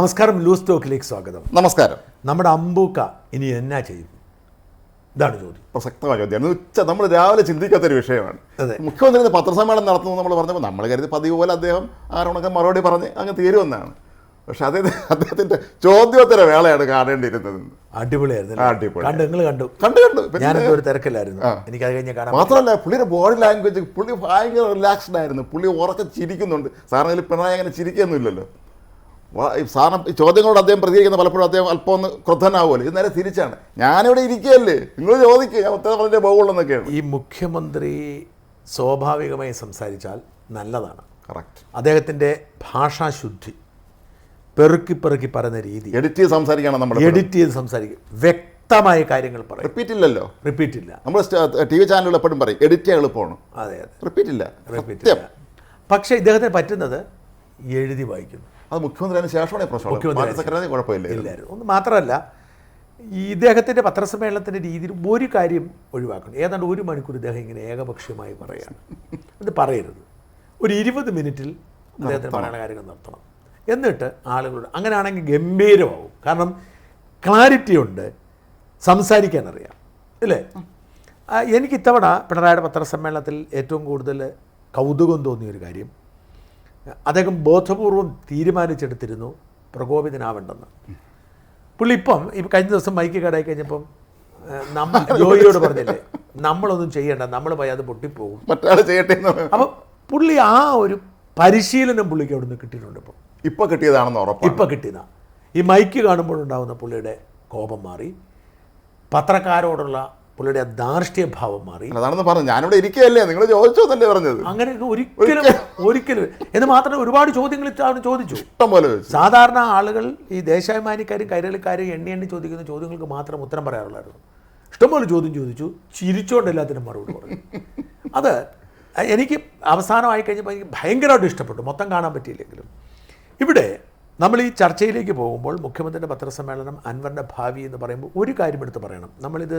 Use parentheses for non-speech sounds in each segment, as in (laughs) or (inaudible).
നമസ്കാരം ലൂസ് ടോക്കിലേക്ക് സ്വാഗതം. നമസ്കാരം. നമ്മുടെ അമ്പൂക്ക ഇനി എന്നാ ചെയ്യും? ഇതാണ് ചോദ്യം. പ്രസക്തമായ ചോദ്യമാണ്. ഉച്ച നമ്മൾ രാവിലെ ചിന്തിക്കാത്തൊരു വിഷയമാണ്. മുഖ്യമന്ത്രി പത്രസമ്മേളനം നടത്തുന്നു നമ്മൾ പറഞ്ഞപ്പോൾ നമ്മൾ കരുതി പതിവ് പോലെ അദ്ദേഹം ആരോണൊക്കെ മറുപടി പറഞ്ഞ് അങ്ങ് തീരുമെന്നാണ്. പക്ഷെ അതേ അദ്ദേഹത്തിന്റെ ചോദ്യോത്തര വേളയാണ് കാണേണ്ടിയിരുന്നത്. അടിപൊളിയായിരുന്നു അടിപൊളി. കണ്ടു നിങ്ങൾ കണ്ടു. കണ്ടു കണ്ടു. പിന്നെ ഒരു തിരക്കില്ലായിരുന്നു എനിക്ക് അത് കഴിഞ്ഞ് കാണാൻ മാത്രമല്ല പുള്ളിയുടെ ബോഡി ലാംഗ്വേജ് പുള്ളി ഭയങ്കര റിലാക്സ്ഡ് ആയിരുന്നു. പുള്ളി ഉറക്കെ ചിരിക്കുന്നുണ്ട്. സാറിന് പിണറായി അങ്ങനെ ചിരിക്കൊന്നുമില്ലല്ലോ വാ- ഈ ചോദ്യങ്ങളോട് അദ്ദേഹം പ്രതികരിക്കുന്ന പലപ്പോഴും അദ്ദേഹം അല്പം ഒന്ന് ക്രുദ്ധനാവുമല്ലോ. ഇത് നേരെ തിരിച്ചാണ്. ഞാനിവിടെ ഇരിക്കുകയല്ലേ? നിങ്ങൾ ചോദിക്കുക ഞാൻ ഉത്തരം പറഞ്ഞേ പോകുള്ളൂ എന്നൊക്കെയാണ്. ഈ മുഖ്യമന്ത്രി സ്വാഭാവികമായി സംസാരിച്ചാൽ നല്ലതാണ്. കറക്റ്റ് അദ്ദേഹത്തിന്റെ ഭാഷാശുദ്ധി പെറുക്കി പെറുക്കി പറയുന്ന രീതി. എഡിറ്റ് ചെയ്ത് സംസാരിക്കണം നമ്മൾ എഡിറ്റ് ചെയ്ത് സംസാരിക്കും വ്യക്തമായ കാര്യങ്ങൾ പറയും. റിപ്പീറ്റ് ഇല്ലല്ലോ. റിപ്പീറ്റ് ഇല്ല. നമ്മൾ ടി വി ചാനലുകൾ എപ്പോഴും പറയും. എഡിറ്റ് ചെയ്യാൻ എളുപ്പമാണ്. അതെ അതെ. റിപ്പീറ്റ് ഇല്ല. റിപ്പീറ്റ് പക്ഷേ ഇദ്ദേഹത്തിന് പറ്റുന്നത് എഴുതി വായിക്കുന്നു. അത് മുഖ്യമന്ത്രി അതിന് ശേഷമാണ് പ്രശ്നം സെക്രട്ടറി കുഴപ്പമില്ല ഒന്ന് മാത്രമല്ല ഈ ഇദ്ദേഹത്തിന്റെ പത്രസമ്മേളനത്തിന്റെ രീതിയിൽ ഒരു കാര്യം ഒഴിവാക്കണം. ഏതാണ്ട് ഒരു മണിക്കൂർ ഇദ്ദേഹം ഇങ്ങനെ ഏകപക്ഷീയമായി പറയുകയാണ്. ഇത് പറയരുത്. ഒരു ഇരുപത് മിനിറ്റിൽ അദ്ദേഹത്തിന് പറയുന്ന കാര്യങ്ങൾ നിർത്തണം എന്നിട്ട് ആളുകളോട് അങ്ങനെ ആണെങ്കിൽ ഗംഭീരമാവും. കാരണം ക്ലാരിറ്റി ഉണ്ട്. സംസാരിക്കാൻ അറിയാം. അല്ലേ? എനിക്ക് ഇത്തവണ പിണറായിയുടെ പത്രസമ്മേളനത്തിൽ ഏറ്റവും കൂടുതൽ കൗതുകം തോന്നിയൊരു കാര്യം അദ്ദേഹം ബോധപൂർവം തീരുമാനിച്ചെടുത്തിരുന്നു പ്രകോപിതനാവേണ്ടെന്ന്. പുള്ളി ഇപ്പം ഇപ്പം കഴിഞ്ഞ ദിവസം മൈക്ക് കടായി കഴിഞ്ഞപ്പം നമ്മൾ നമ്മ (laughs) ജോയിയോട് പറഞ്ഞില്ലേ നമ്മളൊന്നും ചെയ്യണ്ട നമ്മൾ പോയി അത് പൊട്ടിപ്പോകും. ചെയ്യട്ടെ അപ്പം പുള്ളി ആ ഒരു പരിശീലനം പുള്ളിക്ക് അവിടുന്ന് കിട്ടിയിട്ടുണ്ട് ഇപ്പം. ഇപ്പോൾ കിട്ടിയതാണെന്ന് ഉറപ്പ് ഇപ്പം കിട്ടിയതാ. ഈ മൈക്ക് കാണുമ്പോഴുണ്ടാകുന്ന പുള്ളിയുടെ കോപം മാറി. പത്രക്കാരോടുള്ള പുള്ളിയുടെ ആ ധാർഷ്ട്യഭാവം മാറി. അതാണെന്ന് പറഞ്ഞു ഞാനിവിടെ ഇരിക്കുകയല്ലേ? നിങ്ങൾ ചോദിച്ചോ തന്നെ പറഞ്ഞത്? അങ്ങനെ ഒരിക്കലും ഒരിക്കലും. എന്ന് മാത്രമല്ല ഒരുപാട് ചോദ്യങ്ങൾ ചോദിച്ചു. ഇഷ്ടം പോലെ സാധാരണ ആളുകൾ ഈ ദേശാഭിമാനിക്കാരും കൈരളിക്കാരും എണ്ണി എണ്ണി ചോദിക്കുന്ന ചോദ്യങ്ങൾക്ക് മാത്രം ഉത്തരം പറയാറുള്ളായിരുന്നു. ഇഷ്ടംപോലെ ചോദ്യം ചോദിച്ചു. ചിരിച്ചുകൊണ്ട് എല്ലാത്തിനും മറുപടി പറഞ്ഞു. അത് എനിക്ക് അവസാനമായി കഴിഞ്ഞപ്പോൾ എനിക്ക് ഭയങ്കരമായിട്ട് ഇഷ്ടപ്പെട്ടു. മൊത്തം കാണാൻ പറ്റിയില്ലെങ്കിലും. ഇവിടെ നമ്മൾ ഈ ചർച്ചയിലേക്ക് പോകുമ്പോൾ മുഖ്യമന്ത്രിയുടെ പത്രസമ്മേളനം അൻവറിന്റെ ഭാവി എന്ന് പറയുമ്പോൾ ഒരു കാര്യം എടുത്ത് പറയണം. നമ്മളിത്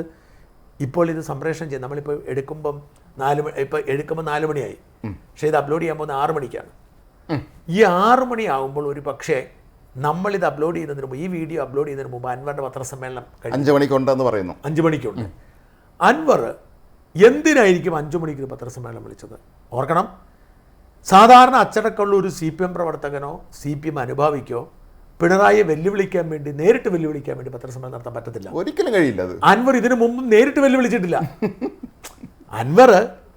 ഇപ്പോൾ ഇത് സംപ്രേഷണം ചെയ്യും. നമ്മളിപ്പോൾ എടുക്കുമ്പം നാല് മണി ഇപ്പോൾ എടുക്കുമ്പോൾ നാല് മണിയായി. പക്ഷേ ഇത് അപ്ലോഡ് ചെയ്യാൻ പോകുന്നത് ആറ് മണിക്കാണ്. ഈ ആറ് മണിയാകുമ്പോൾ ഒരു പക്ഷേ നമ്മളിത് അപ്ലോഡ് ചെയ്യുന്നതിന് മുമ്പ് ഈ വീഡിയോ അപ്ലോഡ് ചെയ്യുന്നതിന് മുമ്പ് അൻവറിന്റെ പത്രസമ്മേളനം അഞ്ച് അഞ്ചു മണിക്കുണ്ടെന്ന് പറയുന്നു. അഞ്ച് മണിക്കുണ്ട്. അൻവർ എന്തിനായിരിക്കും അഞ്ചു മണിക്ക് പത്രസമ്മേളനം വിളിച്ചത്? ഓർക്കണം. സാധാരണ അച്ചടക്കമുള്ള ഒരു സി പി എം പ്രവർത്തകനോ സി പി എം അനുഭാവിക്കോ പിണറായിയെ വെല്ലുവിളിക്കാൻ വേണ്ടി നേരിട്ട് വെല്ലുവിളിക്കാൻ വേണ്ടി പത്രസമ്മേളനം നടത്താൻ പറ്റത്തില്ല. ഒരിക്കലും കഴിയില്ല അൻവർ ഇതിനു മുമ്പും നേരിട്ട് വെല്ലുവിളിച്ചിട്ടില്ല. അൻവർ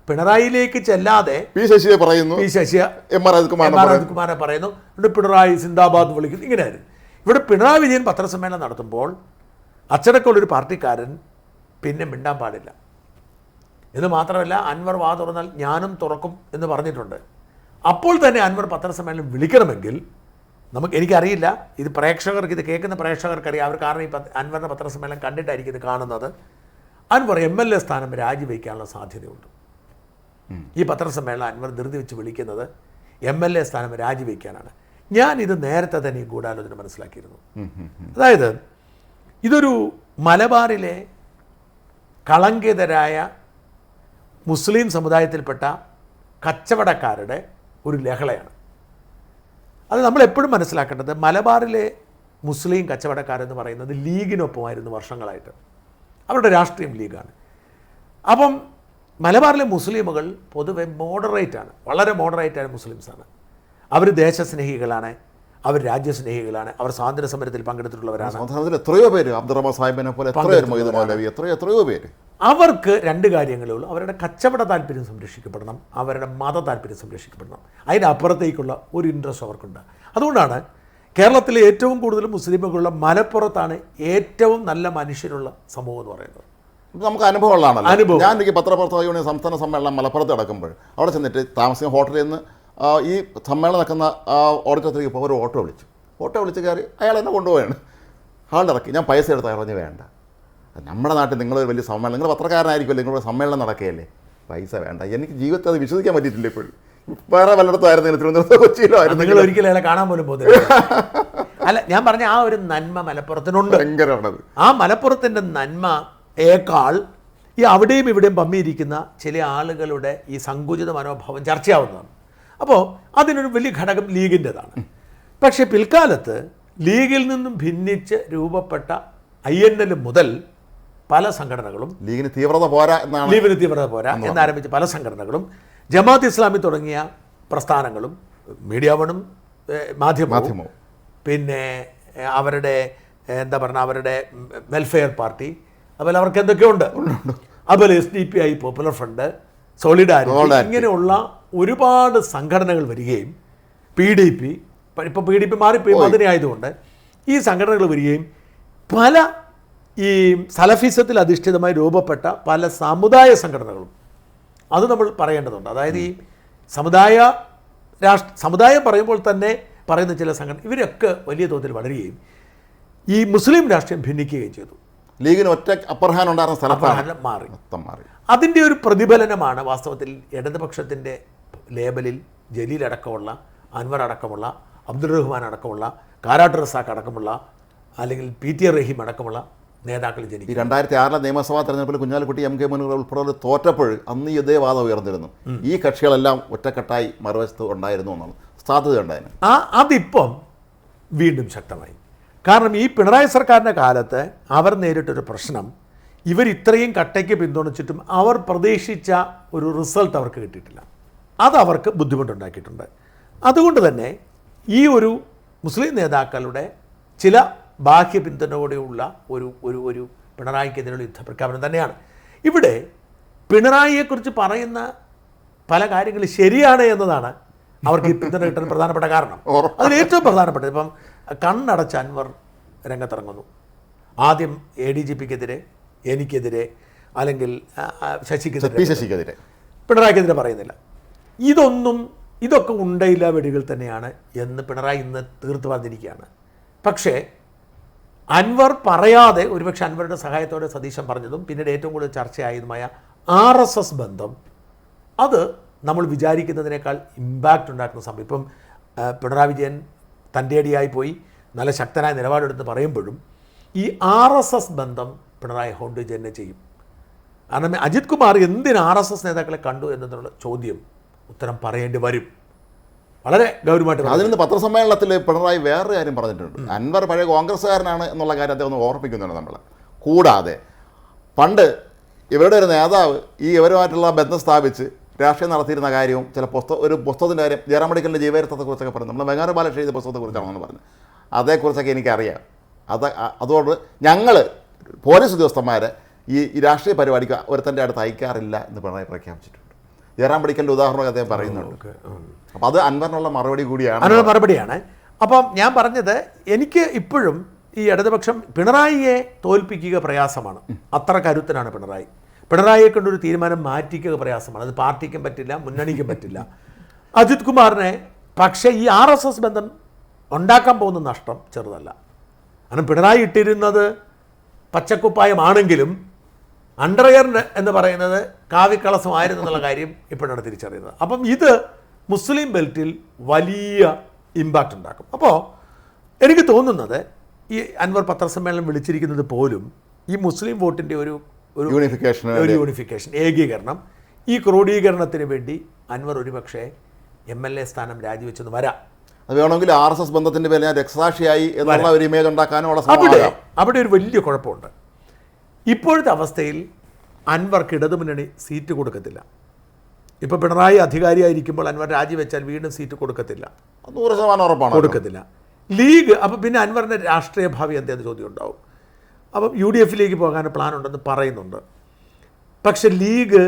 പിണറായിയിലേക്ക് ചെല്ലാതെ പി ശശിയെ പറയുന്നു. പി ശശിയ എം ആർ അജിത്കുമാരെ പറയുന്നു. ഇവിടെ പിണറായി സിന്ദാബാദ് വിളിക്കുന്നു. ഇങ്ങനെയായിരുന്നു. ഇവിടെ പിണറായി വിജയൻ പത്രസമ്മേളനം നടത്തുമ്പോൾ അച്ചടക്കമുള്ളൊരു പാർട്ടിക്കാരൻ പിന്നെ മിണ്ടാൻ പാടില്ല. എന്ന് മാത്രമല്ല അൻവർ വാ തുറന്നാൽ ഞാനും തുറക്കും എന്ന് പറഞ്ഞിട്ടുണ്ട്. അപ്പോൾ തന്നെ അൻവർ പത്രസമ്മേളനം വിളിക്കണമെങ്കിൽ നമുക്ക് എനിക്കറിയില്ല ഇത് പ്രേക്ഷകർക്ക് ഇത് കേൾക്കുന്ന പ്രേക്ഷകർക്കറിയാം. അവർ കാരണം ഈ അൻവറിന്റെ പത്രസമ്മേളനം കണ്ടിട്ടായിരിക്കും ഇത് കാണുന്നത്. അൻവർ എം എൽ എ സ്ഥാനം രാജിവെക്കാനുള്ള സാധ്യതയുണ്ട്. ഈ പത്രസമ്മേളനം അൻവർ ധൃതി വെച്ച് വിളിക്കുന്നത് എം എൽ എ സ്ഥാനം രാജിവെക്കാനാണ്. ഞാൻ ഇത് നേരത്തെ തന്നെ ഈ ഗൂഢാലോചന മനസ്സിലാക്കിയിരുന്നു. അതായത് ഇതൊരു മലബാറിലെ കളങ്കിതരായ മുസ്ലിം സമുദായത്തിൽപ്പെട്ട കച്ചവടക്കാരുടെ ഒരു ലഹളയാണ്. അത് നമ്മൾ എപ്പോഴും മനസ്സിലാക്കേണ്ടത് മലബാറിലെ മുസ്ലിം കച്ചവടക്കാരെന്ന് പറയുന്നത് ലീഗിനൊപ്പമായിരുന്നു വർഷങ്ങളായിട്ട്. അവരുടെ രാഷ്ട്രീയം ലീഗാണ്. അപ്പം മലബാറിലെ മുസ്ലിമുകൾ പൊതുവെ മോഡറേറ്റ് ആണ്. വളരെ മോഡറേറ്റ് ആയ മുസ്ലിംസാണ്. അവർ ദേശസ്നേഹികളാണ്. അവർ രാജ്യസ്നേഹികളാണ്. അവർ സ്വാതന്ത്ര്യ സമരത്തിൽ പങ്കെടുത്തിട്ടുള്ളവരാണ് എത്രയോ പേര്? അബ്ദുറഹ്മാൻ സാഹിബിനെ പോലെ എത്രയോ എത്രയോ പേര്? അവർക്ക് രണ്ട് കാര്യങ്ങളേ ഉള്ളൂ. അവരുടെ കച്ചവട താല്പര്യം സംരക്ഷിക്കപ്പെടണം. അവരുടെ മത താല്പര്യം സംരക്ഷിക്കപ്പെടണം. അതിനപ്പുറത്തേക്കുള്ള ഒരു ഇൻട്രസ്റ്റ് അവർക്കുണ്ട്. അതുകൊണ്ടാണ് കേരളത്തിലെ ഏറ്റവും കൂടുതൽ മുസ്ലിമുകളുള്ള മലപ്പുറത്താണ് ഏറ്റവും നല്ല മനുഷ്യരുള്ള സമൂഹം എന്ന് പറയുന്നത്. നമുക്ക് അനുഭവമുള്ളതാണല്ലോ. അനുഭവം. ഞാൻ എനിക്ക് പത്രപ്രവർത്തക യൂണിയൻ സംസ്ഥാന സമ്മേളനം മലപ്പുറത്ത് നടക്കുമ്പോൾ അവിടെ ചെന്നിട്ട് താമസിക്കുന്ന ഹോട്ടലിൽ നിന്ന് ഈ സമ്മേളനം നടക്കുന്ന ആ ഓഡിറ്റോറിയത്തിലേക്ക് ഇപ്പോൾ ഒരു ഓട്ടോ വിളിച്ചു. ഓട്ടോ വിളിച്ച് കയറി അയാൾ എന്നെ കൊണ്ടുപോവാണ് ഹാളിൽ ഇറക്കി. ഞാൻ പൈസ എടുത്ത് അറിഞ്ഞ് പറഞ്ഞു വേണ്ട. നമ്മുടെ നാട്ടിൽ നിങ്ങൾ വലിയ സമ്മേളനം നിങ്ങൾ പത്രക്കാരനായിരിക്കുമല്ലോ? നിങ്ങളുടെ സമ്മേളനം നടക്കുകയല്ലേ? പൈസ വേണ്ട. എനിക്ക് ജീവിതത്തിൽ അത് വിശ്വസിക്കാൻ പറ്റിയിട്ടില്ല ഇപ്പോഴും. വേറെ വല്ലയിടത്തും ആയിരുന്നെങ്കിലും തിരുവനന്തപുരത്തോ കൊച്ചിയിലോ നിങ്ങൾ ആയിരുന്നെങ്കിലും ഒരിക്കലും അയാളെ കാണാൻ പോലും പോകുന്നില്ല (laughs) അല്ല ഞാൻ പറഞ്ഞ ആ ഒരു നന്മ മലപ്പുറത്തിനുണ്ട്. ഭയങ്കരമാണത്. ആ മലപ്പുറത്തിന്റെ നന്മയേക്കാൾ ഈ അവിടെയും ഇവിടെയും പമ്മിയിരിക്കുന്ന ചില ആളുകളുടെ ഈ സങ്കുചിത മനോഭാവം ചർച്ചയാവുന്നതാണ്. അപ്പോൾ അതിനൊരു വലിയ ഘടകം ലീഗിന്റെതാണ്. പക്ഷേ പിൽക്കാലത്ത് ലീഗിൽ നിന്നും ഭിന്നിച്ച് രൂപപ്പെട്ട ഐ എൻ എൽ മുതൽ പല സംഘടനകളും ലീഗിന് തീവ്രത പോരാ എന്നാണ് ലീഗിന് തീവ്രത പോരാ എന്നാരംഭിച്ച പല സംഘടനകളും ജമാഅത്ത് ഇസ്ലാമി തുടങ്ങിയ പ്രസ്ഥാനങ്ങളും മീഡിയ വണും മാധ്യമവും. പിന്നെ അവരുടെ എന്താ പറയുക അവരുടെ വെൽഫെയർ പാർട്ടി അതുപോലെ അവർക്ക് എന്തൊക്കെയുണ്ട് അതുപോലെ S D P I popular front solidarity. ഇങ്ങനെയുള്ള ഒരുപാട് സംഘടനകൾ വരികയും പി ഡി പി ഇപ്പോൾ പി ഡി പി മാറിപ്പോയി ആയതുകൊണ്ട് ഈ സംഘടനകൾ വരികയും പല ഈ സലഫിസത്തിൽ അധിഷ്ഠിതമായി രൂപപ്പെട്ട പല സമുദായ സംഘടനകളും. അത് നമ്മൾ പറയേണ്ടതുണ്ട്. അതായത് ഈ സമുദായ രാഷ്ട്ര സമുദായം പറയുമ്പോൾ തന്നെ പറയുന്ന ചില സംഘടന ഇവരൊക്കെ വലിയ തോതിൽ വളരുകയും ഈ മുസ്ലിം രാഷ്ട്രീയം ഭിന്നിക്കുകയും ചെയ്തു. ലീഗിന് ഒറ്റ അപ്പർ ഹാൻഡ് ഉണ്ടായിരുന്ന സ്ഥലത്താണ് മാറി. മൊത്തം മാറി. അതിന്റെ ഒരു പ്രതിഫലനമാണ് വാസ്തവത്തിൽ ഇടതുപക്ഷത്തിന്റെ ലേബലിൽ ജലീൽ അടക്കമുള്ള അൻവർ അടക്കമുള്ള അബ്ദുൾ റഹ്മാൻ അടക്കമുള്ള കാരാട്ട് റസാഖ് അടക്കമുള്ള അല്ലെങ്കിൽ പി ടി റഹീം അടക്കമുള്ള നേതാക്കൾ ജനിക്കും രണ്ടായിരത്തി ആറിലെ നിയമസഭാ തെരഞ്ഞെടുപ്പിൽ കുഞ്ഞാലിക്കുട്ടി എം കെ മുനീർ ഉൾപ്പെടെ തോറ്റപ്പോൾ അന്ന് ഈ ഇതേ വാദം ഉയർന്നിരുന്നു. ഈ കക്ഷികളെല്ലാം ഒറ്റക്കെട്ടായി മറുവശത്ത് ഉണ്ടായിരുന്നു എന്നാണ് സാധ്യത ഉണ്ടായിരുന്നു ആ അതിപ്പം വീണ്ടും ശക്തമായി. കാരണം ഈ പിണറായി സർക്കാരിന്റെ കാലത്ത് അവർ നേരിട്ടൊരു പ്രശ്നം ഇവർ ഇത്രയും കട്ടയ്ക്ക് പിന്തുണച്ചിട്ടും അവർ പ്രതീക്ഷിച്ച ഒരു റിസൾട്ട് അവർക്ക് കിട്ടിയിട്ടില്ല. അത് അവർക്ക് ബുദ്ധിമുട്ടുണ്ടാക്കിയിട്ടുണ്ട്. അതുകൊണ്ട് തന്നെ ഈ ഒരു മുസ്ലിം നേതാക്കളുടെ ചില ബാഹ്യ പിന്തുണയോടെയുള്ള ഒരു ഒരു ഒരു പിണറായിക്കെതിരെയുള്ള യുദ്ധപ്രഖ്യാപനം തന്നെയാണ്. ഇവിടെ പിണറായിയെക്കുറിച്ച് പറയുന്ന പല കാര്യങ്ങളും ശരിയാണ് എന്നതാണ് അവർക്ക് ഈ പിന്തുണ കിട്ടാൻ പ്രധാനപ്പെട്ട കാരണം. അതിൽ ഏറ്റവും പ്രധാനപ്പെട്ടത് ഇപ്പം കണ്ണടച്ച അൻവർ രംഗത്തിറങ്ങുന്നു. ആദ്യം എ ഡി ജി പിക്കെതിരെ എനിക്കെതിരെ അല്ലെങ്കിൽ ശശിക്കെതിരെ. ശശിക്കെതിരെ. പിണറായിക്കെതിരെ പറയുന്നില്ല. ഇതൊന്നും ഇതൊക്കെ ഉണ്ടയില്ല വെടികൾ തന്നെയാണ് എന്ന് പിണറായി ഇന്ന് തീർത്ത് പറഞ്ഞിരിക്കുകയാണ്. പക്ഷേ അൻവർ പറയാതെ ഒരുപക്ഷെ അൻവറുടെ സഹായത്തോടെ സതീശൻ പറഞ്ഞതും പിന്നീട് ഏറ്റവും കൂടുതൽ ചർച്ചയായതുമായ ആർ എസ് എസ് ബന്ധം അത് നമ്മൾ വിചാരിക്കുന്നതിനേക്കാൾ ഇമ്പാക്റ്റ് ഉണ്ടാക്കുന്ന സംഭവം ഇപ്പം പിണറായി വിജയൻ തന്റെ അടിയായി പോയി നല്ല ശക്തനായ നിലപാടെടുത്ത് പറയുമ്പോഴും ഈ ആർ എസ് എസ് ബന്ധം പിണറായി ഹോണ്ട് തന്നെ ചെയ്യും. കാരണം അജിത് കുമാർ എന്തിന് ആർ എസ് എസ് നേതാക്കളെ കണ്ടു എന്നതിനുള്ള ചോദ്യം ഉത്തരം പറയേണ്ടി വരും. വളരെ ഗൗരവമായിട്ട്. അതിൽ നിന്ന് പത്രസമ്മേളനത്തിൽ പിണറായി വേറെ കാര്യം പറഞ്ഞിട്ടുണ്ട്. അൻവർ പഴയ കോൺഗ്രസ്സുകാരനാണ് എന്നുള്ള കാര്യം അദ്ദേഹം ഒന്ന് ഓർമ്മിക്കുന്നുണ്ട് നമ്മൾ കൂടാതെ പണ്ട് ഇവരുടെ ഒരു നേതാവ് ഈ ഇവരുമായിട്ടുള്ള ബന്ധം സ്ഥാപിച്ച് രാഷ്ട്രീയം നടത്തിയിരുന്ന കാര്യവും ചില പുസ്തക ഒരു പുസ്തകത്തിന്റെ കാര്യം ജയറാം മെഡിക്കലിന്റെ ജീവചരിത്രത്തെക്കുറിച്ചൊക്കെ പറഞ്ഞു. നമ്മൾ വെങ്ങാറ് ബാലകൃഷ്ണ എഴുതിയ പുസ്തകത്തെക്കുറിച്ചാണെന്ന് പറഞ്ഞു. അതേക്കുറിച്ചൊക്കെ എനിക്കറിയാം. അത് അതുകൊണ്ട് ഞങ്ങൾ പോലീസ് ഉദ്യോഗസ്ഥന്മാർ ഈ രാഷ്ട്രീയ പരിപാടിക്ക് ഒരുത്തന്റെ അടുത്ത് അയക്കാറില്ല എന്ന് പിണറായി പ്രഖ്യാപിച്ചിട്ടുണ്ട്. ജയറാം മെഡിക്കലിന്റെ ഉദാഹരണമൊക്കെ അദ്ദേഹം പറയുന്നുണ്ട്. അപ്പോൾ അത് അൻവറിനുള്ള മറുപടി കൂടിയാണ്. അതിനുള്ള മറുപടിയാണ്. അപ്പം ഞാൻ പറഞ്ഞത് എനിക്ക് ഇപ്പോഴും ഈ ഇടതുപക്ഷം പിണറായിയെ തോൽപ്പിക്കുക പ്രയാസമാണ്. അത്ര കരുത്തനാണ് പിണറായി. പിണറായിയെ കൊണ്ടൊരു തീരുമാനം മാറ്റിക്കുക പ്രയാസമാണ്. അത് പാർട്ടിക്കും പറ്റില്ല മുന്നണിക്കും പറ്റില്ല. അജിത് കുമാറിനെ പക്ഷേ ഈ ആർ എസ് എസ് ബന്ധം ഉണ്ടാക്കാൻ പോകുന്ന നഷ്ടം ചെറുതല്ല. കാരണം പിണറായി ഇട്ടിരുന്നത് പച്ചക്കുപ്പായമാണെങ്കിലും അണ്ടർവെയർ എന്ന് പറയുന്നത് കാവ്യക്കളസമായിരുന്നു എന്നുള്ള കാര്യം ഇപ്പോഴാണ് തിരിച്ചറിയുന്നത്. അപ്പം ഇത് മുസ്ലിം ബെൽറ്റിൽ വലിയ ഇമ്പാക്റ്റ് ഉണ്ടാക്കും. അപ്പോൾ എനിക്ക് തോന്നുന്നത് ഈ അൻവർ പത്രസമ്മേളനം വിളിച്ചിരിക്കുന്നത് പോലും ഈ മുസ്ലിം വോട്ടിന്റെ ഒരു ഒരു യൂണിഫിക്കേഷൻ ഒരു യൂണിഫിക്കേഷൻ ഏകീകരണം. ഈ ക്രോഡീകരണത്തിന് വേണ്ടി അൻവർ ഒരുപക്ഷെ എം എൽ എ സ്ഥാനം രാജിവെച്ചെന്ന് വരാം. അത് വേണമെങ്കിൽ ആർ എസ് എസ് ബന്ധത്തിന്റെ പേരിൽ ഞാൻ രക്തസാക്ഷിയായി എന്നുള്ള ഒരു ഇമേജ് ഉണ്ടാക്കാനും ഉള്ള അവിടെ അവിടെ ഒരു വലിയ കുഴപ്പമുണ്ട്. ഇപ്പോഴത്തെ അവസ്ഥയിൽ അൻവർക്ക് ഇടതുമുന്നണി സീറ്റ് കൊടുക്കത്തില്ല. ഇപ്പോൾ പിണറായി അധികാരിയായിരിക്കുമ്പോൾ അൻവർ രാജിവെച്ചാൽ വീണ്ടും സീറ്റ് കൊടുക്കത്തില്ല. നൂറ് ശതമാനം ഉറപ്പാണ് കൊടുക്കത്തില്ല. ലീഗ് അപ്പോൾ പിന്നെ അൻവറിന്റെ രാഷ്ട്രീയ ഭാവി എന്തെന്ന് ചോദ്യം ഉണ്ടാവും? അപ്പം യു ഡി എഫിലേക്ക് പോകാൻ പ്ലാൻ ഉണ്ടെന്ന് പറയുന്നുണ്ട്. പക്ഷെ ലീഗ്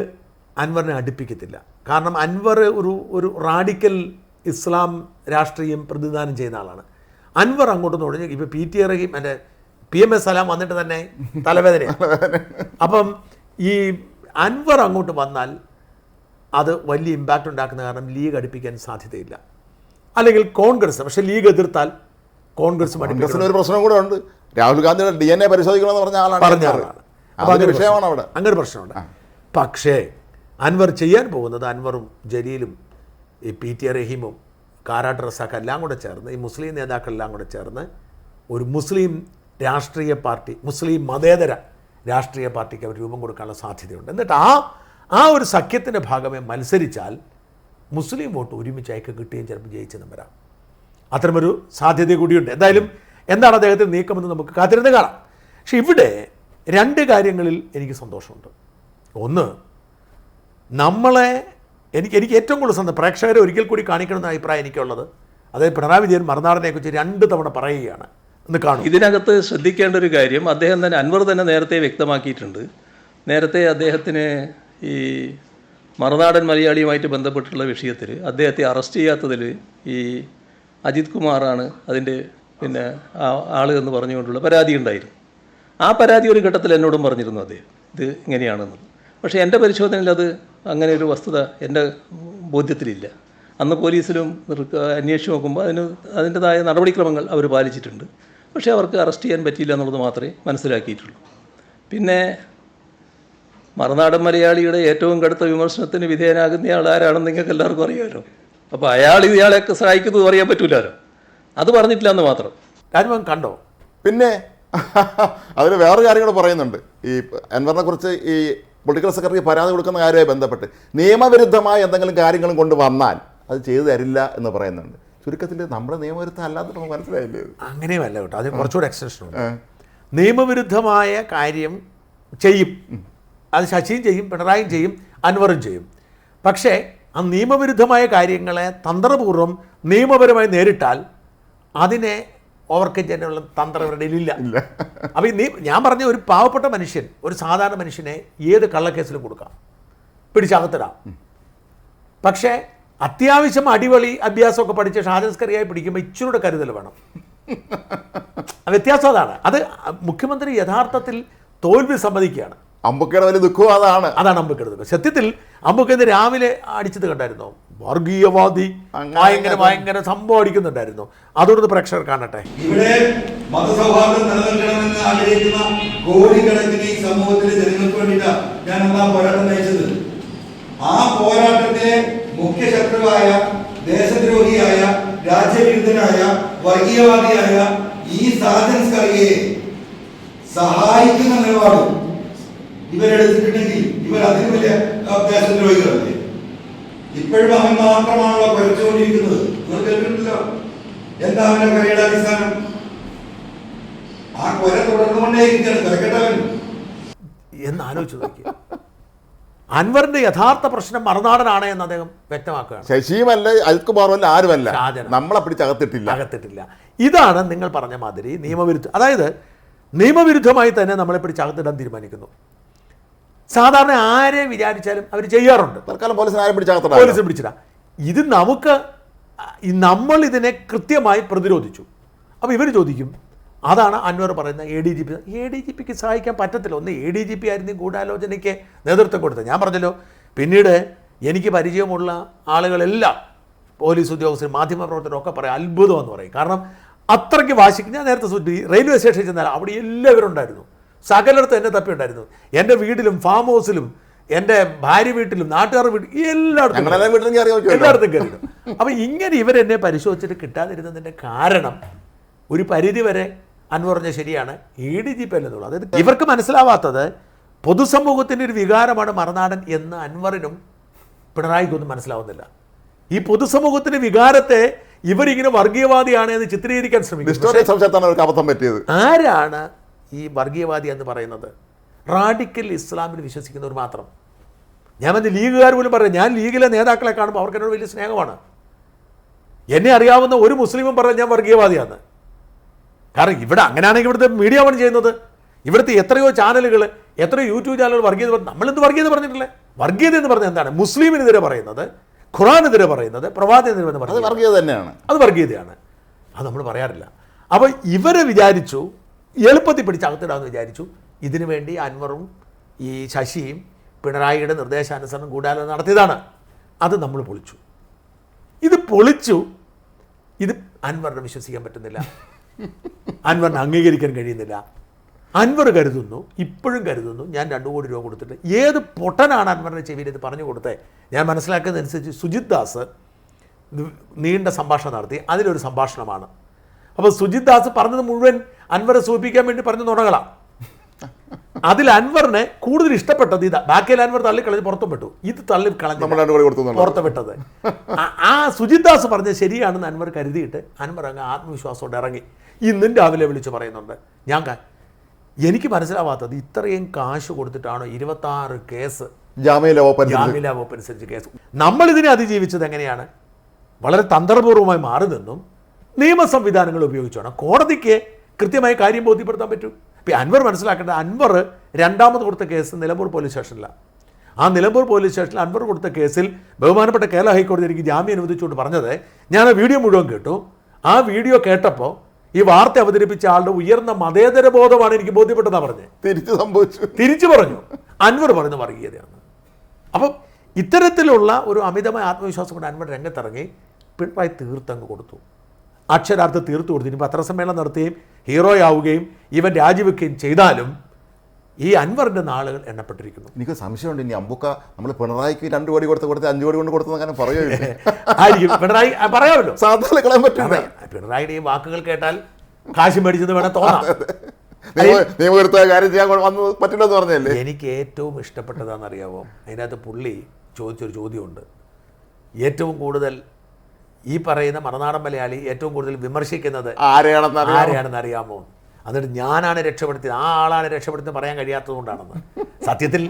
അൻവറിനെ അടുപ്പിക്കത്തില്ല. കാരണം അൻവർ ഒരു ഒരു റാഡിക്കൽ ഇസ്ലാം രാഷ്ട്രീയം പ്രതിദാനം ചെയ്യുന്ന ആളാണ്. അൻവർ അങ്ങോട്ട് തുടങ്ങി ഇപ്പോൾ പി ടി ഇറങ്ങി എന്റെ പി എം എസ് സലാം വന്നിട്ട് തന്നെ തലവേദനയാണ്. അപ്പം ഈ അൻവർ അങ്ങോട്ട് വന്നാൽ അത് വലിയ ഇമ്പാക്റ്റ് ഉണ്ടാക്കുന്ന കാരണം ലീഗ് അടുപ്പിക്കാൻ സാധ്യതയില്ല. അല്ലെങ്കിൽ കോൺഗ്രസ് പക്ഷേ ലീഗ് എതിർത്താൽ കോൺഗ്രസ് ഒരു പ്രശ്നം കൂടെ ഉണ്ട്. രാഹുൽ ഗാന്ധിയുടെ ഡി എൻ എ പരിശോധിക്കണമെന്ന് പറഞ്ഞ ആളാണ് പറഞ്ഞ അൻവർ. ആളാണ്. അതൊരു വിഷയമാണ് അവിടെ. അങ്ങനെ പ്രശ്നമുണ്ട്. പക്ഷേ അൻവർ ചെയ്യാൻ പോകുന്നത് അൻവറും ജലീലും ഈ പി ടി റഹീമും കാരാട്ട് റസാഖ് എല്ലാം കൂടെ ചേർന്ന് ഈ മുസ്ലിം നേതാക്കളെല്ലാം കൂടെ ചേർന്ന് ഒരു മുസ്ലിം രാഷ്ട്രീയ പാർട്ടി മുസ്ലിം മതേതര രാഷ്ട്രീയ പാർട്ടിക്ക് അവർ രൂപം കൊടുക്കാനുള്ള സാധ്യതയുണ്ട്. എന്നിട്ട് ആ ആ ഒരു സഖ്യത്തിന്റെ ഭാഗമേ മത്സരിച്ചാൽ മുസ്ലിം വോട്ട് ഒരുമിച്ച് അയക്ക് കിട്ടുകയും ചിലപ്പോൾ ജയിച്ചെന്നും വരാം. അത്തരമൊരു സാധ്യത കൂടിയുണ്ട്. എന്തായാലും എന്താണ് അദ്ദേഹത്തിന് നീക്കമെന്ന് നമുക്ക് കാത്തിരുന്ന് കാണാം. പക്ഷെ ഇവിടെ രണ്ട് കാര്യങ്ങളിൽ എനിക്ക് സന്തോഷമുണ്ട്. ഒന്ന് നമ്മളെ എനിക്ക് എനിക്ക് ഏറ്റവും കൂടുതൽ സന്തോഷം പ്രേക്ഷകരെ ഒരിക്കൽ കൂടി കാണിക്കണമെന്ന അഭിപ്രായം എനിക്കുള്ളത്. അതായത് പിണറായി വിജയൻ മറുനാടനെ കുറിച്ച് രണ്ട് തവണ പറയുകയാണ് എന്ന് കാണും. ഇതിനകത്ത് ശ്രദ്ധിക്കേണ്ട ഒരു കാര്യം അദ്ദേഹം തന്നെ അൻവർ തന്നെ നേരത്തെ വ്യക്തമാക്കിയിട്ടുണ്ട്. നേരത്തെ അദ്ദേഹത്തിന് ഈ മറുനാടൻ മലയാളിയുമായിട്ട് ബന്ധപ്പെട്ടുള്ള വിഷയത്തിൽ അദ്ദേഹത്തെ അറസ്റ്റ് ചെയ്യാത്തതിൽ ഈ അജിത് കുമാറാണ് അതിന്റെ പിന്നെ ആ ആൾ എന്ന് പറഞ്ഞുകൊണ്ടുള്ള പരാതി ഉണ്ടായിരുന്നു. ആ പരാതി ഒരു ഘട്ടത്തിൽ എന്നോടും പറഞ്ഞിരുന്നു അദ്ദേഹം. ഇത് ഇങ്ങനെയാണെന്ന്. പക്ഷേ എന്റെ പരിശോധനയിൽ അത് അങ്ങനെ ഒരു വസ്തുത എന്റെ ബോധ്യത്തിലില്ല. അന്ന് പോലീസിലും അന്വേഷിച്ച് നോക്കുമ്പോൾ അതിന് അതിന്റെതായ നടപടിക്രമങ്ങൾ അവർ പാലിച്ചിട്ടുണ്ട്. പക്ഷേ അവർക്ക് അറസ്റ്റ് ചെയ്യാൻ പറ്റിയില്ല എന്നുള്ളത് മാത്രമേ മനസ്സിലാക്കിയിട്ടുള്ളൂ. പിന്നെ മറുനാടൻ മലയാളിയുടെ ഏറ്റവും കടുത്ത വിമർശനത്തിന് വിധേയനാകുന്നയാൾ ആരാണെന്ന് നിങ്ങൾക്ക് എല്ലാവർക്കും അറിയാമല്ലോ. അപ്പോൾ അയാൾ ഇയാളെയൊക്കെ സഹായിക്കുന്നത് അറിയാൻ പറ്റൂലല്ലോ അത് പറഞ്ഞിട്ടില്ല എന്ന് മാത്രം. രാജ്ഭവൻ കണ്ടോ? പിന്നെ (laughs) അതിൽ വേറെ കാര്യങ്ങൾ പറയുന്നുണ്ട്. ഈ അൻവറിനെ കുറിച്ച് ഈ പൊളിറ്റിക്കൽ സെക്രട്ടറി പരാതി കൊടുക്കുന്ന കാര്യവുമായി ബന്ധപ്പെട്ട് നിയമവിരുദ്ധമായ എന്തെങ്കിലും കാര്യങ്ങളും കൊണ്ട് വന്നാൽ അത് ചെയ്തു തരില്ല എന്ന് പറയുന്നുണ്ട്. ചുരുക്കത്തിൽ നമ്മുടെ നിയമവിരുദ്ധം അല്ലാതെ നമുക്ക് മനസ്സിലായില്ലേ ഇത്? അങ്ങനെയുമല്ല കേട്ടോ. അതിന് കുറച്ചുകൂടെ എക്സ്റ്റൻഷൻ ഉണ്ട്. നിയമവിരുദ്ധമായ കാര്യം ചെയ്യും. അത് ശശിയും ചെയ്യും പിണറായിയും ചെയ്യും അൻവറും ചെയ്യും. പക്ഷേ ആ നിയമവിരുദ്ധമായ കാര്യങ്ങളെ തന്ത്രപൂർവം നിയമപരമായി നേരിട്ടാൽ അതിനെ ഓവർകം ചെയ്യാനുള്ള തന്ത്രം ഇവരുടെ ഇല്ല. അപ്പം അപ്പോൾ നീ ഞാൻ പറഞ്ഞ ഒരു പാവപ്പെട്ട മനുഷ്യൻ ഒരു സാധാരണ മനുഷ്യനെ ഏത് കള്ളക്കേസിലും കൊടുക്കാം. പിടിച്ചകത്തിടാം പക്ഷേ അത്യാവശ്യം അടിപൊളി അഭ്യാസമൊക്കെ പഠിച്ച ഷാജൻസ്കറിയായി പിടിക്കുമ്പോൾ ഇച്ചിരൂടെ കരുതൽ വേണം. വ്യത്യാസം അതാണ്. അത് മുഖ്യമന്ത്രി യഥാർത്ഥത്തിൽ തോൽവി സമ്മതിക്കുകയാണ്. അമ്പക്കയുടെ വലിയ ദുഃഖവും അതാണ് അതാണ് അമ്പക്കെടുത്തത് സത്യത്തിൽ അമ്പക്കെന്ന് രാവിലെ അടിച്ചത് കണ്ടായിരുന്നു? വർഗീയവാദി അങ്ങനെ ഭയങ്കര ഭയങ്കര സംഭവം അടിക്കുന്നുണ്ടായിരുന്നു. അതുകൊണ്ട് പ്രേക്ഷകർ കാണട്ടെ. ഇവിടെ മതസൗഹാർദ്ദം നിലനിൽക്കണമെന്ന് ആഗ്രഹിക്കുന്ന കോടിക്കണക്കിന് ഈ സമൂഹത്തിലെ ജനങ്ങൾക്ക് വേണ്ടിയിട്ടാ ഞാൻ എന്താ പോരാട്ടം നയിച്ചത്? ആ പോരാട്ടത്തിലെ മുഖ്യ ശത്രുവായ ദേശദ്രോഹിയായ രാജ്യവിരുദ്ധനായ വർഗീയവാദിയായ ഈ സാജൻസ് കറിയെ സഹായിക്കുന്ന നിലപാട് ഇവരെടുത്തിട്ടുണ്ടെങ്കിൽ ഇവർ അതിന് വലിയ ദേശദ്രോഹികളല്ലേ ഇപ്പോഴും അവൻ മാത്രമാണല്ലോ കുറച്ചുകൊണ്ടിരിക്കുന്നത് നിങ്ങൾ കേട്ടിട്ടുണ്ടല്ലോ? എന്താ അവന്റെ കരയുടെ അടിസ്ഥാനം? ആ കൊല തുടർന്നുകൊണ്ടേയിരിക്കുകയാണ്. തിരക്കട്ടവൻ എന്ന് ആലോചിച്ചു നോക്കി. അൻവറിന്റെ യഥാർത്ഥ പ്രശ്നം മറുനാടനാണ് എന്ന് അദ്ദേഹം വ്യക്തമാക്കുകയാണ്. ശശിയുമല്ല അൽകുമാറും അല്ല ആരുമല്ല നമ്മളെ പിടിച്ചകത്തിട്ടില്ല. അകത്തിട്ടില്ല. ഇതാണ് നിങ്ങൾ പറഞ്ഞ മാതിരി നിയമവിരുദ്ധ അതായത് നിയമവിരുദ്ധമായി തന്നെ നമ്മളെ പിടിച്ചകത്തിടാൻ തീരുമാനിക്കുന്നു. സാധാരണ ആരെ വിചാരിച്ചാലും അവർ ചെയ്യാറുണ്ട്. തൽക്കാലം പോലീസിനെ ആരും പിടിച്ചകത്തിടാം പോലീസ് പിടിച്ചില്ല ഇത് നമുക്ക് നമ്മൾ ഇതിനെ കൃത്യമായി പ്രതിരോധിച്ചു. അപ്പോൾ ഇവർ ചോദിക്കും അതാണ് അൻവർ പറയുന്ന A D G P A D G പിക്ക് സഹായിക്കാൻ പറ്റത്തില്ല. ഒന്ന് എ ഡി ജി പി ആയിരുന്നു ഗൂഢാലോചനയ്ക്ക് നേതൃത്വം കൊടുത്തത്. ഞാൻ പറഞ്ഞല്ലോ പിന്നീട് എനിക്ക് പരിചയമുള്ള ആളുകളെല്ലാം പോലീസ് ഉദ്യോഗസ്ഥരും മാധ്യമപ്രവർത്തകരും ഒക്കെ പറയും അത്ഭുതം എന്ന് പറയും. കാരണം അത്രയ്ക്ക് വാശിക്ക് ഞാൻ നേരത്തെ സൂചിപ്പിച്ചു റെയിൽവേ സ്റ്റേഷനിൽ ചെന്നാൽ അവിടെ എല്ലാവരും ഉണ്ടായിരുന്നു. സകലയിടത്തും എന്നെ തപ്പി ഉണ്ടായിരുന്നു. എന്റെ വീട്ടിലും ഫാം ഹൗസിലും എന്റെ ഭാര്യ വീട്ടിലും നാട്ടുകാരുടെ വീട്ടിലും എല്ലായിടത്തും കയറി. എല്ലായിടത്തും കയറിയിരുന്നു അപ്പം ഇങ്ങനെ ഇവരെന്നെ പരിശോധിച്ചിട്ട് കിട്ടാതിരുന്നതിന്റെ കാരണം ഒരു പരിധി വരെ അൻവർ പറഞ്ഞ ശരിയാണ്. ഇ ഡി ജി പി അല്ലെന്നുള്ളത് അതായത് ഇവർക്ക് മനസ്സിലാവാത്തത് പൊതുസമൂഹത്തിന്റെ ഒരു വികാരമാണ് മറുനാടൻ എന്ന് അൻവറിനും പിണറായിക്കൊന്നും മനസ്സിലാവുന്നില്ല. ഈ പൊതുസമൂഹത്തിന്റെ വികാരത്തെ ഇവരിങ്ങനെ വർഗീയവാദിയാണ് എന്ന് ചിത്രീകരിക്കാൻ ശ്രമിക്കും ആരാണ് ഈ വർഗീയവാദി എന്ന് പറയുന്നത് റാഡിക്കൽ ഇസ്ലാമിൽ വിശ്വസിക്കുന്നവർ മാത്രം. ഞാൻ വന്ന് ലീഗുകാർ പോലും പറയും ഞാൻ ലീഗിലെ നേതാക്കളെ കാണുമ്പോൾ അവർക്ക് എന്നോട് വലിയ സ്നേഹമാണ്. എന്നെ അറിയാവുന്ന ഒരു മുസ്ലിമും പറഞ്ഞാൽ ഞാൻ വർഗീയവാദിയാണ്. കാരണം ഇവിടെ അങ്ങനെയാണെങ്കിൽ ഇവിടുത്തെ മീഡിയ പണി ചെയ്യുന്നത്. ഇവിടുത്തെ എത്രയോ ചാനലുകൾ എത്രയോ യൂട്യൂബ് ചാനലുകൾ വർഗീയത പറഞ്ഞു നമ്മളെന്ത് വർഗീയത പറഞ്ഞിട്ടില്ലേ? വർഗീയത എന്ന് പറഞ്ഞാൽ എന്താണ്? മുസ്ലിമിനെതിരെ പറയുന്നത് ഖുറാനെതിരെ പറയുന്നത് പ്രവാദിനെതിരെ അത് പറയുന്നത് വർഗീയത തന്നെയാണ്. അത് വർഗീയതയാണ്. അത് നമ്മൾ പറയാറില്ല. അപ്പോൾ ഇവരെ വിചാരിച്ചു എളുപ്പത്തിൽ പിടിച്ചകത്തിടാമെന്ന് വിചാരിച്ചു. ഇതിനു വേണ്ടി അൻവറും ഈ ശശിയും പിണറായിയുടെ നിർദ്ദേശാനുസരണം കൂടാലോചന നടത്തിയതാണ്. അത് നമ്മൾ പൊളിച്ചു. ഇത് പൊളിച്ചു. ഇത് അൻവറിനെ വിശ്വസിക്കാൻ പറ്റുന്നില്ല. അൻവറിനെ അംഗീകരിക്കാൻ കഴിയുന്നില്ല. അൻവർ കരുതുന്നു ഇപ്പോഴും കരുതുന്നു ഞാൻ രണ്ടു കോടി രൂപ കൊടുത്തിട്ട്. ഏത് പൊട്ടനാണ് അൻവറിന്റെ ചെവിയിൽ ഇത് പറഞ്ഞു കൊടുത്തേ? ഞാൻ മനസ്സിലാക്കുന്നതനുസരിച്ച് സുജിത് ദാസ് നീണ്ട സംഭാഷണം നടത്തി. അതിലൊരു സംഭാഷണമാണ്. അപ്പോൾ സുജിത് ദാസ് പറഞ്ഞത് മുഴുവൻ അൻവറെ സൂചിപ്പിക്കാൻ വേണ്ടി പറഞ്ഞ നുണകളാണ് അതിൽ അൻവറിനെ കൂടുതൽ ഇഷ്ടപ്പെട്ടത് ഇതാ ബാക്കിയിൽ അൻവർ തള്ളിക്കളഞ്ഞ് പുറത്തും വിട്ടു. ഇത് തള്ളി കളഞ്ഞു പുറത്തുപെട്ടത്. വിട്ടത്. ആ- സുജിത് ദാസ് പറഞ്ഞത് ശരിയാണെന്ന് അൻവർ കരുതിയിട്ട് അൻവർ അങ്ങ് ആത്മവിശ്വാസത്തോടെ ഇറങ്ങി. ഇന്നും രാവിലെ വിളിച്ച് പറയുന്നുണ്ട് ഞാൻ എനിക്ക് മനസ്സിലാവാത്തത് ഇത്രയും കാശ് കൊടുത്തിട്ടാണോ ഇരുപത്താറ് കേസ് ജാമ്യല വകുപ്പ് അനുസരിച്ച് കേസ്. നമ്മൾ ഇതിനെ അതിജീവിച്ചത് എങ്ങനെയാണ്? വളരെ തന്ത്രപൂർവമായി മാറി നിന്നും നിയമ സംവിധാനങ്ങൾ ഉപയോഗിച്ചാണ്. കോടതിക്ക് കൃത്യമായി കാര്യം ബോധ്യപ്പെടുത്താൻ പറ്റൂ. ഇപ്പം അൻവർ മനസ്സിലാക്കേണ്ടത് അൻവർ രണ്ടാമത് കൊടുത്ത കേസ് നിലമ്പൂർ പോലീസ് സ്റ്റേഷനിലാണ് ആ നിലമ്പൂർ പോലീസ് സ്റ്റേഷനിൽ അൻവർ കൊടുത്ത കേസിൽ ബഹുമാനപ്പെട്ട കേരള ഹൈക്കോടതി എനിക്ക് ജാമ്യം അനുവദിച്ചുകൊണ്ട് പറഞ്ഞത് ഞാൻ ആ വീഡിയോ മുഴുവൻ കേട്ടു. ആ വീഡിയോ കേട്ടപ്പോൾ ഈ വാർത്ത അവതരിപ്പിച്ച ആളുടെ ഉയർന്ന മതേതര ബോധമാണ് എനിക്ക് ബോധ്യപ്പെട്ടതാ പറഞ്ഞത് തിരിച്ചു സംഭവിച്ചു. തിരിച്ചു പറഞ്ഞു. അൻവർ പറയുന്ന വർഗീയതയാണ്. അപ്പം ഇത്തരത്തിലുള്ള ഒരു അമിതമായ ആത്മവിശ്വാസം കൊണ്ട് അൻവർ രംഗത്തിറങ്ങി പിണറായി തീർത്തങ്ങ് കൊടുത്തു. അക്ഷരാർത്ഥ തീർത്തു കൊടുത്തു. ഇനി പത്രസമ്മേളനം നടത്തുകയും ഹീറോയാവുകയും ഇവൻ രാജിവെക്കുകയും ചെയ്താലും ഈ അൻവറിന്റെ നാളുകൾ എണ്ണപ്പെട്ടിരിക്കുന്നു. എനിക്ക് സംശയമുണ്ട് ഇനി അമ്പുക്ക നമ്മൾ പിണറായിക്ക് രണ്ട് കോടി കൊടുത്ത് കൊടുത്ത് അഞ്ച് കോടി കൊണ്ട് കൊടുത്തെന്ന് അങ്ങനെ പറയുകയില്ല? (laughs) ആയിരിക്കും. പിണറായി പറയാമല്ലോ. സാധാരണ കളയാൻ പറ്റില്ല. പിണറായിയുടെ ഈ വാക്കുകൾ കേട്ടാൽ കാശ് മേടിച്ചത് വേണം തോന്നാം. (laughs) നിയമവിരുദ്ധ കാര്യം ചെയ്യാൻ വന്ന് പറ്റില്ലെന്ന് പറഞ്ഞല്ലേ? എനിക്ക് ഏറ്റവും ഇഷ്ടപ്പെട്ടതാണെന്നറിയാമോ അതിനകത്ത് പുള്ളി ചോദിച്ചൊരു ചോദ്യമുണ്ട്. ഏറ്റവും കൂടുതൽ ഈ പറയുന്ന മറനാടൻ മലയാളി ഏറ്റവും കൂടുതൽ വിമർശിക്കുന്നത് ആരെയാണെന്ന് ആരെയാണെന്ന് അറിയാമോ? എന്നിട്ട് ഞാനാണ് രക്ഷപ്പെടുത്തിയത്. ആ ആളാണ് രക്ഷപ്പെടുത്തിയത് പറയാൻ കഴിയാത്തത് കൊണ്ടാണെന്ന് സത്യത്തിൽ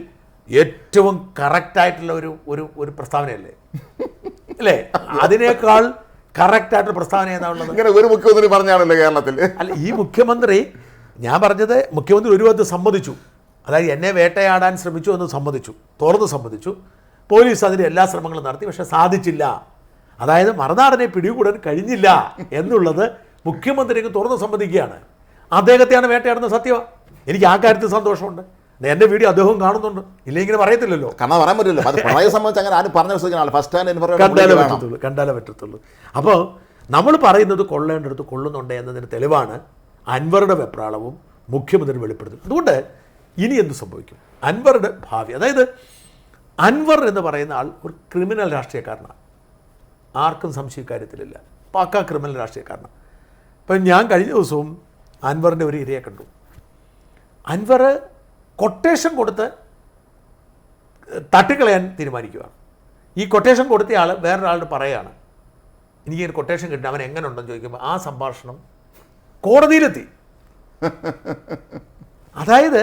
ഏറ്റവും കറക്റ്റായിട്ടുള്ള ഒരു ഒരു ഒരു പ്രസ്താവനയല്ലേ? അല്ലേ? അതിനേക്കാൾ കറക്റ്റായിട്ടുള്ള പ്രസ്താവന ഏതാ ഉള്ളത്? ഇങ്ങനെ ഒരു മുഖ്യമന്ത്രി പറഞ്ഞാണല്ലോ കേരളത്തിൽ. അല്ല ഈ മുഖ്യമന്ത്രി ഞാൻ പറഞ്ഞത് മുഖ്യമന്ത്രി ഒരു വിധത്തിൽ സമ്മതിച്ചു. അതായത് എന്നെ വേട്ടയാടാൻ ശ്രമിച്ചു എന്ന് സമ്മതിച്ചു. തുറന്ന് സമ്മതിച്ചു. പോലീസ് അതിന് എല്ലാ ശ്രമങ്ങളും നടത്തി പക്ഷെ സാധിച്ചില്ല. അതായത് മറുനാടനെ പിടികൂടാൻ കഴിഞ്ഞില്ല എന്നുള്ളത് മുഖ്യമന്ത്രിക്ക് തുറന്ന് സമ്മതിക്കുകയാണ്. അദ്ദേഹത്തെയാണ് വേട്ടയാടുന്ന സത്യമാണ് എനിക്ക് ആ കാര്യത്തിൽ സന്തോഷമുണ്ട്. എന്റെ വീഡിയോ അദ്ദേഹം കാണുന്നുണ്ട്. ഇല്ലെങ്കിൽ പറയത്തില്ലല്ലോ കാരണം പറയാൻ പറ്റില്ല അത് പ്രളയ സംബന്ധിച്ച് അങ്ങനെ ആരും പറഞ്ഞ വിശ്വസിക്കുന്ന ഫസ്റ്റ് ഹാൻഡ് കണ്ടാലേ പറ്റത്തുള്ളൂ കണ്ടാലേ പറ്റത്തുള്ളൂ. അപ്പോൾ നമ്മൾ പറയുന്നത് കൊള്ളേണ്ടടുത്ത് കൊള്ളുന്നുണ്ട് എന്നതിന് തെളിവാണ് അൻവറുടെ വെപ്രാളവും മുഖ്യമന്ത്രി വെളിപ്പെടുത്തും അതുകൊണ്ട് ഇനി എന്ത് സംഭവിക്കും? അൻവറുടെ ഭാവി. അതായത് അൻവർ എന്ന് പറയുന്ന ആൾ ഒരു ക്രിമിനൽ രാഷ്ട്രീയക്കാരനാണ്. ആർക്കും സംശയക്കാര്യത്തിലില്ല. പാക്കാ ക്രിമിനൽ രാഷ്ട്രീയക്കാരനാണ് അപ്പം ഞാൻ കഴിഞ്ഞ ദിവസവും അൻവറിന്റെ ഒരു ഇരയെ കണ്ടു. അൻവർ കൊട്ടേഷൻ കൊടുത്ത് തട്ടിക്കളയാൻ തീരുമാനിക്കുകയാണ് ഈ കൊട്ടേഷൻ കൊടുത്തയാൾ വേറൊരാളോട് പറയുകയാണ് എനിക്ക് ഒരു കൊട്ടേഷൻ കിട്ടി അവൻ എങ്ങനെ ഉണ്ടെന്ന് ചോദിക്കുമ്പോൾ ആ സംഭാഷണം കോടതിയിലെത്തി. അതായത്